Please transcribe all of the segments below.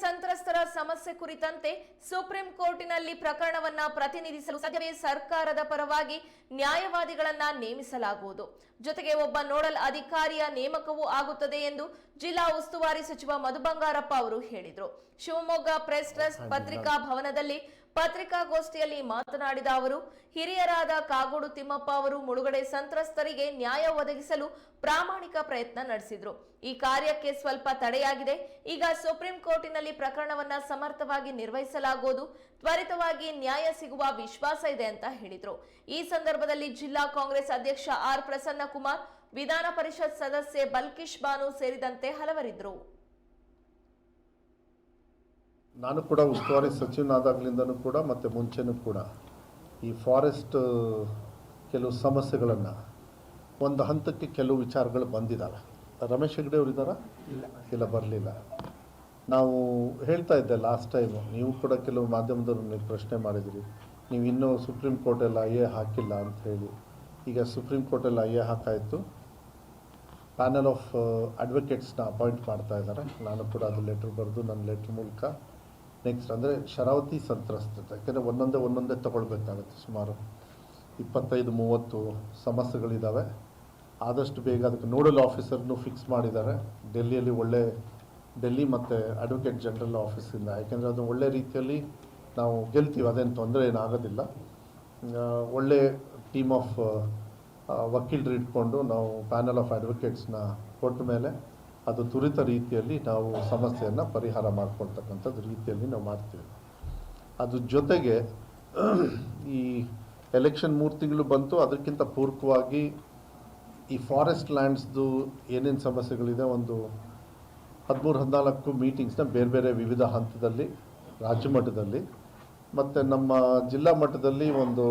ಸಂತ್ರಸ್ತರ ಸಮಸ್ಯೆ ಕುರಿತಂತೆ ಸುಪ್ರೀಂ ಕೋರ್ಟಿನಲ್ಲಿ ಪ್ರಕರಣವನ್ನ ಪ್ರತಿನಿಧಿಸಲು ಸದ್ಯವೇ ಸರ್ಕಾರದ ಪರವಾಗಿ ನ್ಯಾಯವಾದಿಗಳನ್ನ ನೇಮಿಸಲಾಗುವುದು. ಜೊತೆಗೆ ಒಬ್ಬ ನೋಡಲ್ ಅಧಿಕಾರಿಯ ನೇಮಕವೂ ಆಗುತ್ತದೆ ಎಂದು ಜಿಲ್ಲಾ ಉಸ್ತುವಾರಿ ಸಚಿವ ಮಧು ಬಂಗಾರಪ್ಪ ಅವರು ಹೇಳಿದರು. ಶಿವಮೊಗ್ಗ ಪ್ರೆಸ್ ಟ್ರಸ್ಟ್ ಪತ್ರಿಕಾ ಭವನದಲ್ಲಿ ಪತ್ರಿಕಾಗೋಷ್ಠಿಯಲ್ಲಿ ಮಾತನಾಡಿದ ಅವರು, ಹಿರಿಯರಾದ ಕಾಗೋಡು ತಿಮ್ಮಪ್ಪ ಅವರು ಮುಳುಗಡೆ ಸಂತ್ರಸ್ತರಿಗೆ ನ್ಯಾಯ ಒದಗಿಸಲು ಪ್ರಾಮಾಣಿಕ ಪ್ರಯತ್ನ ನಡೆಸಿದ್ರು. ಈ ಕಾರ್ಯಕ್ಕೆ ಸ್ವಲ್ಪ ತಡೆಯಾಗಿದೆ. ಈಗ ಸುಪ್ರೀಂ ಕೋರ್ಟಿನಲ್ಲಿ ಪ್ರಕರಣವನ್ನ ಸಮರ್ಥವಾಗಿ ನಿರ್ವಹಿಸಲಾಗುವುದು. ತ್ವರಿತವಾಗಿ ನ್ಯಾಯ ಸಿಗುವ ವಿಶ್ವಾಸ ಇದೆ ಅಂತ ಹೇಳಿದ್ರು. ಈ ಸಂದರ್ಭದಲ್ಲಿ ಜಿಲ್ಲಾ ಕಾಂಗ್ರೆಸ್ ಅಧ್ಯಕ್ಷ ಆರ್ ಪ್ರಸನ್ನ ಕುಮಾರ್ ವಿಧಾನ ಪರಿಷತ್ ಸದಸ್ಯೆ ಬಲ್ಕಿಶ್ ಬಾನು ಸೇರಿದಂತೆ ಹಲವರಿದ್ದರು ನಾನು ಕೂಡ ಉಸ್ತುವಾರಿ ಸಚಿವನಾದಾಗಲಿಂದನೂ ಕೂಡ ಮತ್ತು ಮುಂಚೆನೂ ಕೂಡ ಈ ಫಾರೆಸ್ಟ್ ಕೆಲವು ಸಮಸ್ಯೆಗಳನ್ನು ಒಂದು ಹಂತಕ್ಕೆ ಕೆಲವು ವಿಚಾರಗಳು ಬಂದಿದ್ದಾವೆ ರಮೇಶ್ ಹೆಗ್ಡೆ ಅವರು ಇದ್ದಾರಾ? ಇಲ್ಲ. ಬರಲಿಲ್ಲ. ನಾವು ಹೇಳ್ತಾ ಇದ್ದೆ ಲಾಸ್ಟ್ ಟೈಮು ನೀವು ಕೂಡ ಕೆಲವು ಮಾಧ್ಯಮದವರು ನೀವು ಪ್ರಶ್ನೆ ಮಾಡಿದಿರಿ. ನೀವು ಇನ್ನೂ ಸುಪ್ರೀಂ ಕೋರ್ಟಲ್ಲಿ ಐ ಎ ಹಾಕಿಲ್ಲ ಅಂತ ಹೇಳಿ. ಈಗ ಸುಪ್ರೀಂ ಕೋರ್ಟಲ್ಲಿ ಐ ಎ ಹಾಕಾಯಿತು. ಪ್ಯಾನಲ್ ಆಫ್ ಅಡ್ವೊಕೇಟ್ಸ್ನ ಅಪಾಯಿಂಟ್ ಮಾಡ್ತಾ ಇದ್ದಾರೆ. ನಾನು ಕೂಡ ಅದು ಲೆಟ್ರ್ ಬರೆದು ನನ್ನ ಲೆಟ್ರ್ ಮೂಲಕ ನೆಕ್ಸ್ಟ್ ಅಂದರೆ ಶರಾವತಿ ಸಂತ್ರಸ್ತತೆ. ಯಾಕೆಂದರೆ ಒಂದೊಂದೇ ಒಂದೊಂದೇ ತಗೊಳ್ಬೇಕಾಗುತ್ತೆ ಸುಮಾರು ಇಪ್ಪತ್ತೈದು, ಮೂವತ್ತು ಸಮಸ್ಯೆಗಳಿದ್ದಾವೆ ಆದಷ್ಟು ಬೇಗ ಅದಕ್ಕೆ ನೋಡಲ್ ಆಫೀಸರ್ನು ಫಿಕ್ಸ್ ಮಾಡಿದ್ದಾರೆ. ಡೆಲ್ಲಿಯಲ್ಲಿ ಒಳ್ಳೆ ಡೆಲ್ಲಿ ಮತ್ತು ಅಡ್ವೊಕೇಟ್ ಜನರಲ್ ಆಫೀಸಿಂದ ಯಾಕೆಂದರೆ ಅದು ಒಳ್ಳೆ ರೀತಿಯಲ್ಲಿ ನಾವು ಗೆಲ್ತೀವಿ, ಅದೇನು ತೊಂದರೆ ಏನಾಗೋದಿಲ್ಲ. ಒಳ್ಳೆ ಟೀಮ್ ಆಫ್ ವಕೀಲರು ಇಟ್ಕೊಂಡು ನಾವು ಪ್ಯಾನಲ್ ಆಫ್ ಅಡ್ವೊಕೇಟ್ಸ್ನ ಕೊಟ್ಟ ಮೇಲೆ ಅದು ತುರಿತ ರೀತಿಯಲ್ಲಿ ನಾವು ಸಮಸ್ಯೆಯನ್ನು ಪರಿಹಾರ ಮಾಡ್ಕೊಳ್ತಕ್ಕಂಥದ್ದು ರೀತಿಯಲ್ಲಿ ನಾವು ಮಾಡ್ತೀವಿ. ಅದ್ರ ಜೊತೆಗೆ ಈ ಎಲೆಕ್ಷನ್ ಮೂರು ತಿಂಗಳು ಬಂತು, ಅದಕ್ಕಿಂತ ಪೂರ್ವಕವಾಗಿ ಈ ಫಾರೆಸ್ಟ್ ಲ್ಯಾಂಡ್ಸ್ದು ಏನೇನು ಸಮಸ್ಯೆಗಳಿದೆ ಒಂದು ಹದಿಮೂರು, ಹದಿನಾಲ್ಕು ಮೀಟಿಂಗ್ಸ್ನ ಬೇರೆ ಬೇರೆ ವಿವಿಧ ಹಂತದಲ್ಲಿ, ರಾಜ್ಯ ಮಟ್ಟದಲ್ಲಿ, ಮತ್ತು ನಮ್ಮ ಜಿಲ್ಲಾ ಮಟ್ಟದಲ್ಲಿ ಒಂದು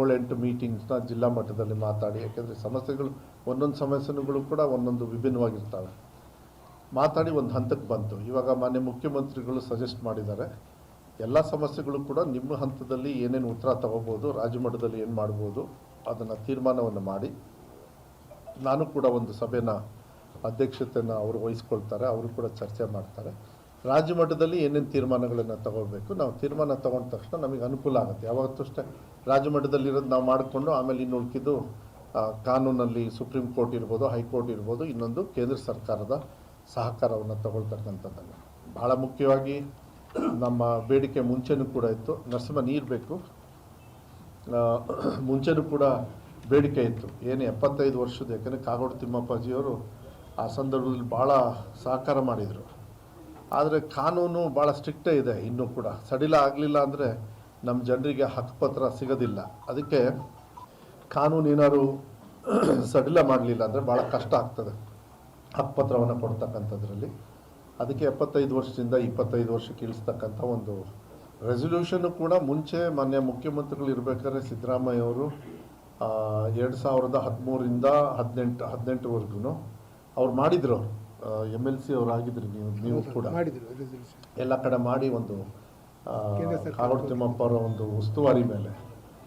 ಏಳೆಂಟು ಮೀಟಿಂಗ್ಸ್ನ ಜಿಲ್ಲಾ ಮಟ್ಟದಲ್ಲಿ ಮಾತಾಡಿ, ಯಾಕೆಂದರೆ ಸಮಸ್ಯೆಗಳು, ಒಂದೊಂದು ಸಮಸ್ಯೆಗಳು ಕೂಡ ಒಂದೊಂದು ವಿಭಿನ್ನವಾಗಿರ್ತವೆ. ಮಾತಾಡಿ ಒಂದು ಹಂತಕ್ಕೆ ಬಂತು. ಇವಾಗ ಮಾನ್ಯ ಮುಖ್ಯಮಂತ್ರಿಗಳು ಸಜೆಸ್ಟ್ ಮಾಡಿದ್ದಾರೆ. ಎಲ್ಲ ಸಮಸ್ಯೆಗಳು ಕೂಡ ನಿಮ್ಮ ಹಂತದಲ್ಲಿ ಏನೇನು ಉತ್ತರ ತಗೋಬೋದು, ರಾಜ್ಯಮಟ್ಟದಲ್ಲಿ ಏನು ಮಾಡ್ಬೋದು ಅದನ್ನು ತೀರ್ಮಾನವನ್ನು ಮಾಡಿ. ನಾನು ಕೂಡ ಒಂದು ಸಭೆನ ಅಧ್ಯಕ್ಷತೆಯನ್ನು ಅವರು ವಹಿಸ್ಕೊಳ್ತಾರೆ, ಅವರು ಕೂಡ ಚರ್ಚೆ ಮಾಡ್ತಾರೆ. ರಾಜ್ಯ ಮಟ್ಟದಲ್ಲಿ ಏನೇನು ತೀರ್ಮಾನಗಳನ್ನು ತಗೋಬೇಕು, ನಾವು ತೀರ್ಮಾನ ತಗೊಂಡ ತಕ್ಷಣ ನಮಗೆ ಅನುಕೂಲ ಆಗುತ್ತೆ. ಯಾವತ್ತೂ ಅಷ್ಟೇ ರಾಜ್ಯ ನಾವು ಮಾಡಿಕೊಂಡು ಆಮೇಲೆ ಇನ್ನು ಉಳ್ಕಿದ್ದು ಕಾನೂನಲ್ಲಿ ಸುಪ್ರೀಂ ಕೋರ್ಟ್ ಇರ್ಬೋದು, ಹೈಕೋರ್ಟ್ ಇರ್ಬೋದು, ಇನ್ನೊಂದು ಕೇಂದ್ರ ಸರ್ಕಾರದ ಸಹಕಾರವನ್ನು ತಗೊಳ್ತಕ್ಕಂಥದ್ದಲ್ಲ. ಭಾಳ ಮುಖ್ಯವಾಗಿ ನಮ್ಮ ಬೇಡಿಕೆ ಮುಂಚೆನೂ ಕೂಡ ಇತ್ತು. ನರಸಿಂಹ, ನೀರು ಬೇಕು. ಮುಂಚೆನೂ ಕೂಡ ಬೇಡಿಕೆ ಇತ್ತು. ಏನು ಎಪ್ಪತ್ತೈದು ವರ್ಷದ ಯಾಕಂದರೆ ಕಾಗೋಡು ತಿಮ್ಮಪ್ಪಾಜಿಯವರು ಆ ಸಂದರ್ಭದಲ್ಲಿ ಭಾಳ ಸಹಕಾರ ಮಾಡಿದರು. ಆದರೆ ಕಾನೂನು ಭಾಳ ಸ್ಟ್ರಿಕ್ಟೇ ಇದೆ ಇನ್ನೂ ಕೂಡ. ಸಡಿಲ ಆಗಲಿಲ್ಲ ಅಂದರೆ ನಮ್ಮ ಜನರಿಗೆ ಹಕ್ಕುಪತ್ರ ಸಿಗೋದಿಲ್ಲ. ಅದಕ್ಕೆ ಕಾನೂನು ಏನಾದರೂ ಸಡಿಲ ಮಾಡಲಿಲ್ಲ ಅಂದರೆ ಭಾಳ ಕಷ್ಟ ಆಗ್ತದೆ. ಹಕ್ಕುಪತ್ರವನ್ನು ಕೊಡ್ತಕ್ಕಂಥದ್ರಲ್ಲಿ. ಅದಕ್ಕೆ ಎಪ್ಪತ್ತೈದು ವರ್ಷದಿಂದ ಇಪ್ಪತ್ತೈದು ವರ್ಷಕ್ಕೆ ಇಳಿಸ್ತಕ್ಕಂಥ ಒಂದು ರೆಸೊಲ್ಯೂಷನ್ನು ಕೂಡ ಮುಂಚೆ ಮಾನ್ಯ ಮುಖ್ಯಮಂತ್ರಿಗಳು ಇರಬೇಕಾದ್ರೆ ಸಿದ್ದರಾಮಯ್ಯ ಅವರು ಎರಡು ಸಾವಿರದ ಹದಿಮೂರಿಂದ ಹದಿನೆಂಟು ಹದಿನೆಂಟುವರೆಗೂ ಅವ್ರು ಮಾಡಿದ್ರು ಎಂ ಎಲ್ ಸಿ ಅವ್ರು ಆಗಿದ್ರು ನೀವು ನೀವು ಕೂಡ. ಮಾಡಿದ್ರು ಎಲ್ಲ ಕಡೆ ಮಾಡಿ ಒಂದು ಕಾಗೋಡು ತಿಮ್ಮಪ್ಪ ಅವರ ಒಂದು ಉಸ್ತುವಾರಿ ಮೇಲೆ.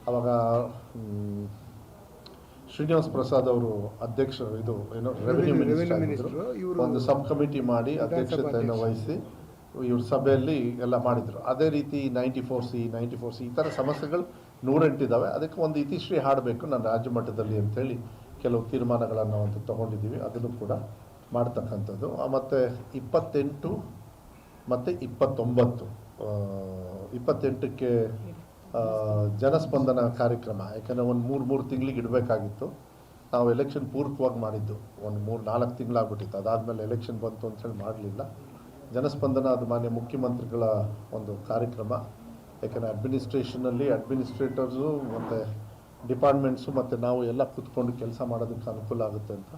ಅವಾಗ ಶ್ರೀನಿವಾಸ್ ಪ್ರಸಾದ್ ಅವರು ಅಧ್ಯಕ್ಷ ಇದು ಏನು ರೆವಿನ್ಯೂ ಮಿನಿಸ್ಟರ್ ಒಂದು ಸಬ್ ಕಮಿಟಿ ಮಾಡಿ ಅಧ್ಯಕ್ಷತೆಯನ್ನು ವಹಿಸಿ ಇವ್ರ ಸಭೆಯಲ್ಲಿ ಎಲ್ಲ ಮಾಡಿದ್ರು. ಅದೇ ರೀತಿ ninety four C ninety four C ಈ ಥರ ಸಮಸ್ಯೆಗಳು ನೂರೆಂಟಿದ್ದಾವೆ ಅದಕ್ಕೆ ಒಂದು ಇತಿಶ್ರೀ ಹಾಡಬೇಕು ನಾನು ರಾಜ್ಯ ಮಟ್ಟದಲ್ಲಿ ಅಂತೇಳಿ ಕೆಲವು ತೀರ್ಮಾನಗಳನ್ನು ಒಂದು ತಗೊಂಡಿದ್ದೀವಿ. ಅದನ್ನು ಕೂಡ ಮಾಡ್ತಕ್ಕಂಥದ್ದು. ಮತ್ತು ಇಪ್ಪತ್ತೆಂಟು ಮತ್ತು ಇಪ್ಪತ್ತೊಂಬತ್ತು ಇಪ್ಪತ್ತೆಂಟಕ್ಕೆ ಜನಸ್ಪಂದನ ಕಾರ್ಯಕ್ರಮ, ಯಾಕಂದರೆ ಒಂದು ಮೂರು ಮೂರು ತಿಂಗಳಿಗೆ ಇಡಬೇಕಾಗಿತ್ತು. ನಾವು ಎಲೆಕ್ಷನ್ ಪೂರ್ವಕವಾಗಿ ಮಾಡಿದ್ದು, ಒಂದು ಮೂರು, ನಾಲ್ಕು ತಿಂಗಳಾಗ್ಬಿಟ್ಟಿತ್ತು. ಅದಾದಮೇಲೆ ಎಲೆಕ್ಷನ್ ಬಂತು ಅಂತೇಳಿ ಮಾಡಲಿಲ್ಲ. ಜನಸ್ಪಂದನ ಅದು ಮಾನ್ಯ ಮುಖ್ಯಮಂತ್ರಿಗಳ ಒಂದು ಕಾರ್ಯಕ್ರಮ. ಯಾಕಂದರೆ ಅಡ್ಮಿನಿಸ್ಟ್ರೇಷನಲ್ಲಿ ಅಡ್ಮಿನಿಸ್ಟ್ರೇಟರ್ಸು ಮತ್ತು ಡಿಪಾರ್ಟ್ಮೆಂಟ್ಸು ಮತ್ತು ನಾವು ಎಲ್ಲ ಕೂತ್ಕೊಂಡು ಕೆಲಸ ಮಾಡೋದಕ್ಕೆ ಅನುಕೂಲ ಆಗುತ್ತೆ ಅಂತ.